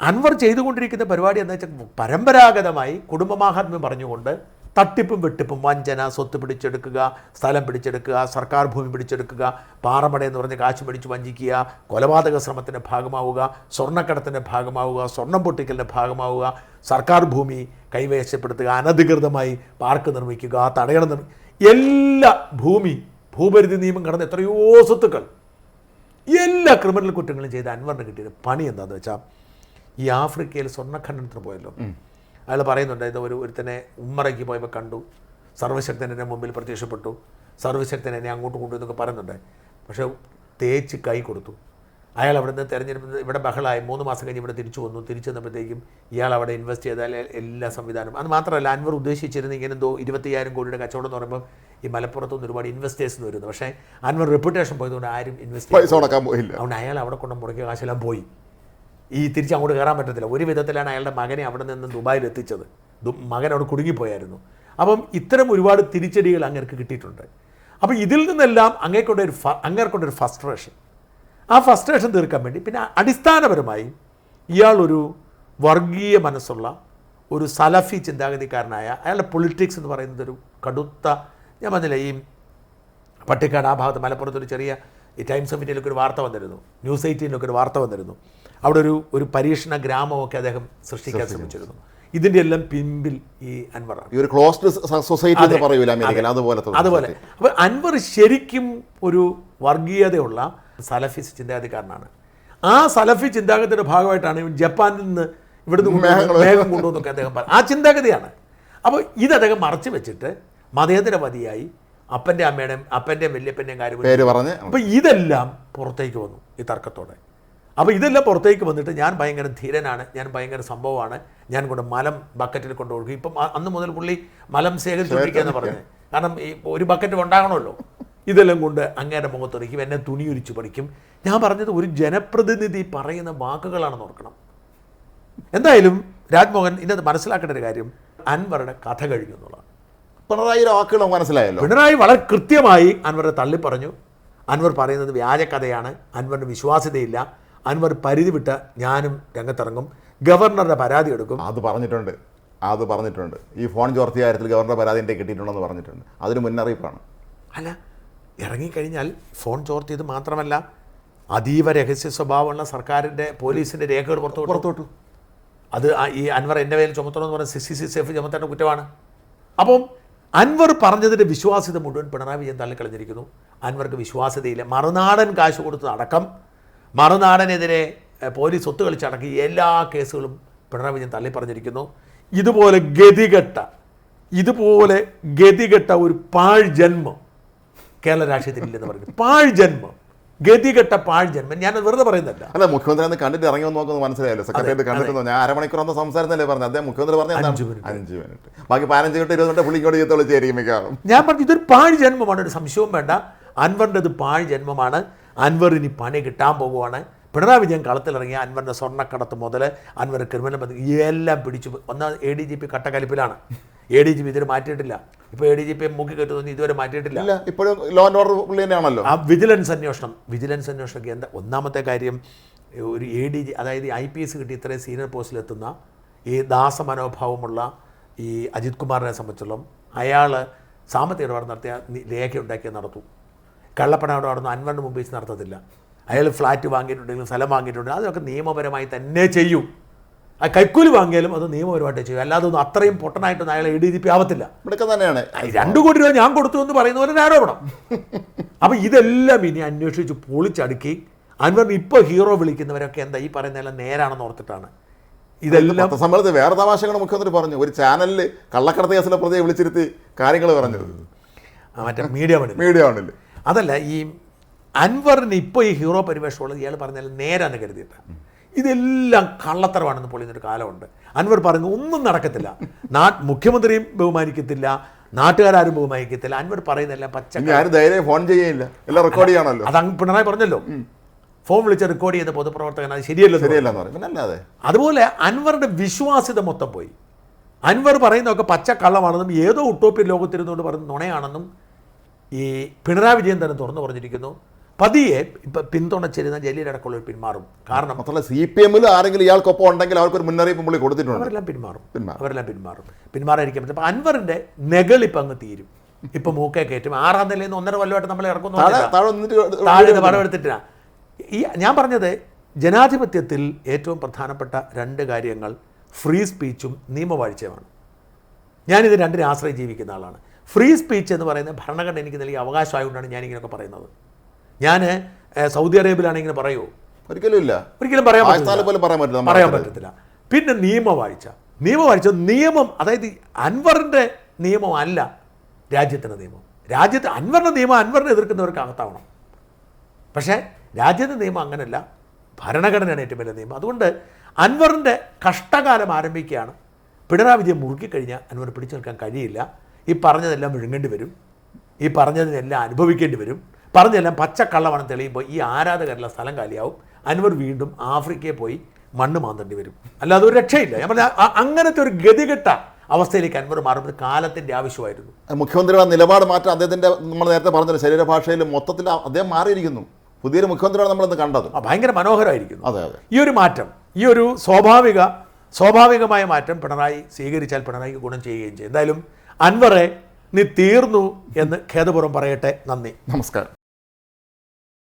അൻവർ ചെയ്തുകൊണ്ടിരിക്കുന്ന പരിപാടി എന്താ വെച്ചാൽ പരമ്പരാഗതമായി കുടുംബമാഹാത്മ്യം പറഞ്ഞുകൊണ്ട് തട്ടിപ്പും വെട്ടിപ്പും വഞ്ചന സ്വത്ത് പിടിച്ചെടുക്കുക സ്ഥലം പിടിച്ചെടുക്കുക സർക്കാർ ഭൂമി പിടിച്ചെടുക്കുക പാറമട എന്ന് പറഞ്ഞ് കാശ് പിടിച്ച് വഞ്ചിക്കുക കൊലപാതക ശ്രമത്തിന്റെ ഭാഗമാവുക സ്വർണക്കടത്തിന്റെ ഭാഗമാവുക സ്വർണം പൊട്ടിക്കലിന്റെ ഭാഗമാവുക സർക്കാർ ഭൂമി കൈവശപ്പെടുത്തുക അനധികൃതമായി പാർക്ക് നിർമ്മിക്കുക തടയണം നിർമ്മി എല്ലാ ഭൂമി ഭൂപരിധി നിയമം കടന്ന എത്രയോ സ്വത്തുക്കൾ. എല്ലാ ക്രിമിനൽ കുറ്റങ്ങളും ചെയ്ത അൻവറിന് കിട്ടിയത് പണി എന്താണെന്ന് വെച്ചാൽ ഈ ആഫ്രിക്കയിൽ സ്വർണഖണ്ഡനത്തിന് പോയല്ലോ. അയാൾ പറയുന്നുണ്ട് ഇത് ഒരു ഒരുത്തനെ ഉമ്മറയ്ക്ക് പോയപ്പോൾ കണ്ടു. സർവശക്തൻ എന്റെ മുമ്പിൽ പ്രത്യക്ഷപ്പെട്ടു. സർവശക്തൻ എന്നെ അങ്ങോട്ട് കൊണ്ടുവന്നൊക്കെ പറയുന്നുണ്ട്. പക്ഷേ തേച്ച് കൈ കൊടുത്തു. അയാൾ അവിടെ നിന്ന് തിരഞ്ഞെടുപ്പ് ഇവിടെ ബഹളായി മൂന്ന് മാസം കഴിഞ്ഞ് ഇവിടെ തിരിച്ചു വന്നു. തിരിച്ചു വന്നപ്പോഴത്തേക്കും ഇയാൾ അവിടെ ഇൻവെസ്റ്റ് ചെയ്താൽ എല്ലാ സംവിധാനവും. അത് മാത്രമല്ല അൻവർ ഉദ്ദേശിച്ചിരുന്ന ഇങ്ങനെ എന്തോ ഇരുപത്തിയ്യായിരം കോടിയുടെ കച്ചവടം എന്ന് പറയുമ്പോൾ ഈ മലപ്പുറത്തുനിന്ന് ഒരുപാട് ഇൻവെസ്റ്റേഴ്സ് വരുന്നു. പക്ഷേ അൻവർ റെപ്യൂട്ടേഷൻ പോയതുകൊണ്ട് ആരും ഇൻവെസ്റ്റ് അതുകൊണ്ട് അയാൾ അവിടെ കൊണ്ട് മുടക്കിയ കാശെല്ലാം പോയി. ഈ തിരിച്ച് അങ്ങോട്ട് കയറാൻ പറ്റത്തില്ല. ഒരു വിധത്തിലാണ് അയാളുടെ മകനെ അവിടെ നിന്ന് ദുബായിൽ എത്തിച്ചത് മകൻ അവിടെ കുടുങ്ങിപ്പോയായിരുന്നു. അപ്പം ഇത്തരം ഒരുപാട് തിരിച്ചടികൾ അങ്ങേർക്ക് കിട്ടിയിട്ടുണ്ട്. അപ്പോൾ ഇതിൽ നിന്നെല്ലാം അങ്ങേക്കൊണ്ടൊരു ഫ അങ്ങേർക്കൊണ്ടൊരു ഫസ്ട്രേഷൻ ആ ഫസ്ട്രേഷൻ തീർക്കാൻ വേണ്ടി പിന്നെ അടിസ്ഥാനപരമായി ഇയാളൊരു വർഗീയ മനസ്സുള്ള ഒരു സലഫി ചിന്താഗതിക്കാരനായ അയാളുടെ പൊളിറ്റിക്സ് എന്ന് പറയുന്നത് ഒരു കടുത്ത ഞാൻ പറഞ്ഞില്ല ഈ പട്ടിക്കാട് ആ ഭാഗത്ത് മലപ്പുറത്തൊരു ചെറിയ ഈ ടൈംസ് ഓഫ് ഇന്ത്യയിലൊക്കെ ഒരു വാർത്ത വന്നിരുന്നു. ന്യൂസ് എയ്റ്റീനിലൊക്കെ ഒരു വാർത്ത വന്നിരുന്നു. അവിടെ ഒരു ഒരു പരീക്ഷണ ഗ്രാമമൊക്കെ അദ്ദേഹം സൃഷ്ടിക്കാൻ ശ്രമിച്ചിരുന്നു. ഇതിന്റെ എല്ലാം പിമ്പിൽ ഈ അൻവർ ഈ ഒരു ക്ലോസ്ഡ് സൊസൈറ്റി എന്ന് അതെ. പറയൂല അമേരിക്കയിൽ. അതെ. അതുപോലെ അപ്പോൾ അൻവർ ശരിക്കും ഒരു വർഗീയതയുള്ള സലഫിസ് ചിന്താഗതിക്കാരനാണ്. ആ സലഫി ചിന്താഗതിയുടെ ഭാഗമായിട്ടാണ് ജപ്പാനിൽ നിന്ന് ഇവിടുന്ന്. മേഘം കൊണ്ടുവന്നൊക്കെ അദ്ദേഹം പറഞ്ഞു ആ ചിന്താഗതിയാണ്. അപ്പോൾ ഇത് അദ്ദേഹം മറച്ചു വെച്ചിട്ട് മതേതരവാദിയായി അപ്പന്റെ അമ്മയുടെയും അപ്പന്റെയും വല്യപ്പന്റെയും കാര്യം പേര് പറഞ്ഞ് അപ്പോൾ ഇതെല്ലാം പുറത്തേക്ക് വന്നു ഈ തർക്കത്തോടെ. അപ്പോൾ ഇതെല്ലാം പുറത്തേക്ക് വന്നിട്ട് ഞാൻ ഭയങ്കര ധീരനാണ് ഞാൻ ഭയങ്കര സംഭവമാണ് ഞാൻ കൊണ്ട് മലം ബക്കറ്റിൽ കൊണ്ട് കൊടുക്കും ഇപ്പം അന്ന് മുതൽ പുള്ളി മലം ശേഖരിച്ചുകൊണ്ടിരിക്കുകയെന്ന് പറഞ്ഞത് കാരണം ഈ ഒരു ബക്കറ്റ് ഉണ്ടാകണമല്ലോ. ഇതെല്ലാം കൊണ്ട് അങ്ങയുടെ മുഖത്തൊറിക്കും എന്നെ തുണിയൊരിച്ച് പഠിക്കും. ഞാൻ പറഞ്ഞത് ഒരു ജനപ്രതിനിധി പറയുന്ന വാക്കുകളാണെന്ന് ഓർക്കണം. എന്തായാലും രാജ്മോഹൻ ഇന്നത് മനസ്സിലാക്കേണ്ട ഒരു കാര്യം അൻവറുടെ കഥ കഴിഞ്ഞു എന്നുള്ളതാണ്. പിണറായിയുടെ വാക്കുകൾ മനസ്സിലായല്ലോ. പിണറായി വളരെ കൃത്യമായി അൻവറെ തള്ളി പറഞ്ഞു. അൻവർ പറയുന്നത് വ്യാജക്കഥയാണ് അൻവറിന് വിശ്വാസ്യതയില്ല. അൻവർ പരിധി വിട്ട ഞാനും രംഗത്തിറങ്ങും. ഗവർണറുടെ പരാതി എടുക്കും. അത് പറഞ്ഞിട്ടുണ്ട്. അത് പറഞ്ഞിട്ടുണ്ട്. ഈ ഫോൺ ചോർത്തിയ കാര്യത്തിൽ ഗവർണറുടെ പരാതി എന്റെ കിട്ടിയിട്ടുണ്ടെന്ന് പറഞ്ഞിട്ടുണ്ട്. അതൊരു മുന്നറിയിപ്പാണ്. അല്ല ഇറങ്ങിക്കഴിഞ്ഞാൽ ഫോൺ ചോർത്തിയത് മാത്രമല്ല അതീവ രഹസ്യ സ്വഭാവമുള്ള സർക്കാരിന്റെ പോലീസിന്റെ രേഖകൾ പുറത്തു. പുറത്തോട്ടു അത് ഈ അൻവർ എന്റെ പേരിൽ ചുമത്തണമെന്ന് പറഞ്ഞ സി സി സി എഫ് ചുമത്തേണ്ട കുറ്റമാണ്. അപ്പം അൻവർ പറഞ്ഞതിന്റെ വിശ്വാസ്യത മുഴുവൻ പിണറായി വിജയൻ തള്ളിക്കളഞ്ഞിരിക്കുന്നു. അൻവർക്ക് വിശ്വാസ്യതയില്ല. മറുനാടൻ കാശ് കൊടുത്തത് അടക്കം മറുനാടനെതിരെ പോലീസ് ഒത്തു കളിച്ചടക്കി എല്ലാ കേസുകളും പിണറായി വിജയൻ തള്ളിപ്പറഞ്ഞിരിക്കുന്നു. ഇതുപോലെ ഗതികെട്ട ഇതുപോലെ ഗതികെട്ട ഒരു പാഴ് ജന്മം കേരള രാഷ്ട്രീയത്തിൽ ഇല്ലെന്ന് പറയുന്നു. പാഴ് ജന്മം ഗതികെട്ട പാഴ് ജന്മം ഞാനത് വെറുതെ പറയുന്നില്ല അല്ല മുഖ്യമന്ത്രി അന്ന് കണ്ടിട്ട് ഇറങ്ങി വന്ന് നോക്കുന്നത് മനസ്സിലായല്ലോ. സെക്രട്ടറി കണ്ടിട്ട്. ഞാൻ അരമണിക്കൂർ ഒന്ന് സംസാരിച്ചല്ലേ പറഞ്ഞു അദ്ദേഹം മുഖ്യമന്ത്രി പറഞ്ഞ അഞ്ച് മിനിറ്റ്. അഞ്ച് മിനിറ്റ്. ബാക്കി പതിനഞ്ച് മിനിറ്റ് ഇരുപത് മിനിറ്റ് പുള്ളിക്കോട് ചെയ്ത് ചേരിക്കും മിക്കവാറും. ഞാൻ പറഞ്ഞു ഇതൊരു പാഴ് ജന്മമാണ് ഒരു സംശയവും വേണ്ട. അൻവറിന്റെ ഇത് പാഴ് ജന്മമാണ് അൻവർ ഇനി പണി കിട്ടാൻ പോവുകയാണ്. പിണറായി വിജയൻ കളത്തിലിറങ്ങിയ അൻവറിന്റെ സ്വർണക്കടത്ത് മുതൽ അൻവർ ക്രിമിനൽ ബന്ധം എല്ലാം പിടിച്ചു ഒന്നാം എ ഡി ജി പി കട്ടക്കലിപ്പിലാണ് എ ഡി ജി പി ഇതുവരെ മാറ്റിയിട്ടില്ല. ഇപ്പോൾ എ ഡി ജി പി മുക്കി കെട്ടുന്നു ഇതുവരെ മാറ്റിയിട്ടില്ല. ഇപ്പോഴും ലോ ആൻഡ് ഓർഡർ തന്നെയാണല്ലോ. ആ വിജിലൻസ് അന്വേഷണം. വിജിലൻസ് അന്വേഷണമൊക്കെ എന്താ? ഒന്നാമത്തെ കാര്യം ഒരു എ ഡി ജി അതായത് ഐ പി എസ് കിട്ടി ഇത്രയും സീനിയർ പോസ്റ്റിൽ എത്തുന്ന ഈ ദാസമനോഭാവമുള്ള ഈ അജിത് കുമാറിനെ സംബന്ധിച്ചിടത്തോളം അയാൾ സാമ്പത്തിക ഇടപാട് നടത്തിയ രേഖ ഉണ്ടാക്കിയ നടത്തും. കള്ളപ്പണ നടന്നു അൻവറിന് മുമ്പ് വെച്ച് നടത്തത്തില്ല. അയാൾ ഫ്ലാറ്റ് വാങ്ങിയിട്ടുണ്ടെങ്കിലും സ്ഥലം വാങ്ങിയിട്ടുണ്ടെങ്കിൽ അതൊക്കെ നിയമപരമായി തന്നെ ചെയ്യും. ആ കൈക്കൂലി വാങ്ങിയാലും അത് നിയമപരമായിട്ട് ചെയ്യും. അല്ലാതെ ഒന്നും അത്രയും പൊട്ടനായിട്ടൊന്നും അയാൾ എ ഡി ജി പി ആവത്തില്ല. ഇവിടെയൊക്കെ തന്നെയാണ്. രണ്ടു കോടി രൂപ ഞാൻ കൊടുത്തു എന്ന് പറയുന്ന പോലെ ആരോപണം. അപ്പൊ ഇതെല്ലാം ഇനി അന്വേഷിച്ച് പൊളിച്ചടുക്കി അൻവറിന് ഇപ്പോൾ ഹീറോ വിളിക്കുന്നവരൊക്കെ എന്താ ഈ പറയുന്നതെല്ലാം നേരാണെന്ന് ഓർത്തിട്ടാണ്. ഇതെല്ലാം പത്രസമ്മേളനത്തിൽ വേറെ തമാശകൾ മുഖ്യമന്ത്രി പറഞ്ഞു. ഒരു ചാനലിൽ കള്ളക്കടത്ത് കേസിലെ പ്രതിയെ വിളിച്ചിരുത്തി കാര്യങ്ങൾ പറഞ്ഞത്. മറ്റേ മീഡിയ മീഡിയ ആണില്ല അതല്ല ഈ അൻവറിന് ഇപ്പോൾ ഈ ഹീറോ പരിവേഷമുള്ളത് ഇയാൾ പറഞ്ഞാൽ നേരാന്ന് കരുതിയിട്ട്. ഇതെല്ലാം കള്ളത്തരമാണെന്ന് പൊളിയുന്നൊരു കാലമുണ്ട്. അൻവർ പറഞ്ഞു ഒന്നും നടക്കത്തില്ല. നാ മുഖ്യമന്ത്രിയും ബഹുമാനിക്കത്തില്ല നാട്ടുകാരും ബഹുമാനിക്കത്തില്ല. അൻവർ പറയുന്നില്ല പച്ച ഫോൺ ചെയ്യില്ല എല്ലാം റെക്കോർഡ് ചെയ്യാണല്ലോ. അത് പിണറായി പറഞ്ഞല്ലോ. ഫോൺ വിളിച്ച് റെക്കോർഡ് ചെയ്ത പൊതുപ്രവർത്തകൻ അത് ശരിയല്ലോ അല്ലാതെ. അതുപോലെ അൻവറുടെ വിശ്വാസ്യത മൊത്തം പോയി. അൻവർ പറയുന്നതൊക്കെ പച്ചക്കള്ളമാണെന്നും ഏതോ ഉട്ടോപ്പിൽ ലോകത്തിരുന്നുകൊണ്ട് പറയുന്ന നുണയാണെന്നും ഈ പിണറായി വിജയൻ തന്നെ തുറന്നു പറഞ്ഞിരിക്കുന്നു. പതിയെ ഇപ്പം പിന്തുണച്ചിരുന്ന ജലീലടക്കമുള്ളവർ പിന്മാറും. കാരണം മാത്രമല്ല സി പി എമ്മിൽ ആരെങ്കിലും ഇയാൾക്കൊപ്പം ഉണ്ടെങ്കിൽ അവർക്കൊരു മുന്നറിയിപ്പ് പുള്ളി കൊടുത്തിട്ടുണ്ട്. അവരെല്ലാം പിന്മാറും. പിന്മാറും. അവരെല്ലാം പിന്മാറും. പിന്മാറാതിരിക്കാൻ പറ്റും അപ്പം അൻവറിന്റെ നെകളിപ്പം അങ്ങ് തീരും. ഇപ്പം മൂക്കെ കയറ്റും. ആറാം നിലയിൽ നിന്ന് ഒന്നര കൊല്ലമായിട്ട് നമ്മൾ ഇറക്കുന്നു താഴെ പടമെടുത്തിട്ടില്ല ഈ ഞാൻ പറഞ്ഞത് ജനാധിപത്യത്തിൽ ഏറ്റവും പ്രധാനപ്പെട്ട രണ്ട് കാര്യങ്ങൾ ഫ്രീ സ്പീച്ചും നിയമവാഴ്ചയുമാണ്. ഞാനിത് രണ്ടിനെ ആശ്രയം ജീവിക്കുന്ന ആളാണ്. ഫ്രീ സ്പീച്ച് എന്ന് പറയുന്ന ഭരണഘടന എനിക്ക് നൽകിയ അവകാശമായതുകൊണ്ടാണ് ഞാൻ ഇങ്ങനെയൊക്കെ പറയുന്നത് ഞാൻ സൗദി അറേബ്യയിലാണ് ഇങ്ങനെ പറയുമോ ഒരിക്കലും ഇല്ല. ഒരിക്കലും പറയാൻ പറ്റില്ല പറയാൻ പറ്റില്ല പറയാൻ നമ്മുടെ പറ്റത്തില്ല. പിന്നെ നിയമവാഴ്ച. നിയമവാഴ്ച നിയമം അതായത് അൻവറിന്റെ നിയമമല്ല രാജ്യത്തിന്റെ നിയമം. രാജ്യത്ത് അൻവറിന്റെ നിയമം അൻവറിനെ എതിർക്കുന്നവർക്ക് അകത്താവണം. പക്ഷേ രാജ്യത്തെ നിയമം അങ്ങനെയല്ല ഭരണഘടനയാണ് ഏറ്റവും വലിയ നിയമം. അതുകൊണ്ട് അൻവറിന്റെ കഷ്ടകാലം ആരംഭിക്കുകയാണ്. പിണറായി വിജയൻ മുറുക്കിക്കഴിഞ്ഞാൽ അൻവർ പിടിച്ചു നിൽക്കാൻ കഴിയില്ല. ഈ പറഞ്ഞതെല്ലാം വിഴുങ്ങേണ്ടി വരും. ഈ പറഞ്ഞതിനെല്ലാം അനുഭവിക്കേണ്ടി വരും. പറഞ്ഞതെല്ലാം പച്ചക്കള്ളവണം തെളിയുമ്പോൾ ഈ ആരാധകരെല്ലാം സ്ഥലം കാലിയാവും. അൻവർ വീണ്ടും ആഫ്രിക്കയിൽ പോയി മണ്ണ് മാന്തേണ്ടി വരും. അല്ലാതെ ഒരു രക്ഷയില്ല. ഞാൻ പറഞ്ഞ അങ്ങനത്തെ ഒരു ഗതികെട്ട അവസ്ഥയിലേക്ക് അൻവർ മാറുന്നത് കാലത്തിന്റെ ആവശ്യമായിരുന്നു. മുഖ്യമന്ത്രിയുടെ നിലപാട് മാറ്റം അദ്ദേഹത്തിന്റെ നമ്മൾ നേരത്തെ പറഞ്ഞല്ലോ ശരീരഭാഷയിൽ മൊത്തത്തിൽ അദ്ദേഹം മാറിയിരിക്കുന്നു. പുതിയൊരു മുഖ്യമന്ത്രിയാണ് നമ്മളിന്ന് കണ്ടത്. ഭയങ്കര മനോഹരമായിരിക്കുന്നു. അതെ അതെ. ഈ ഒരു മാറ്റം ഈ ഒരു സ്വാഭാവിക സ്വാഭാവികമായ മാറ്റം പിണറായി സ്വീകരിച്ചാൽ പിണറായിക്ക് ഗുണം ചെയ്യുകയും ചെയ്യും. എന്തായാലും അൻവറെ നീ തീർന്നു എന്ന് ഖേദപൂർവം പറയട്ടെ. നന്ദി. നമസ്കാരം.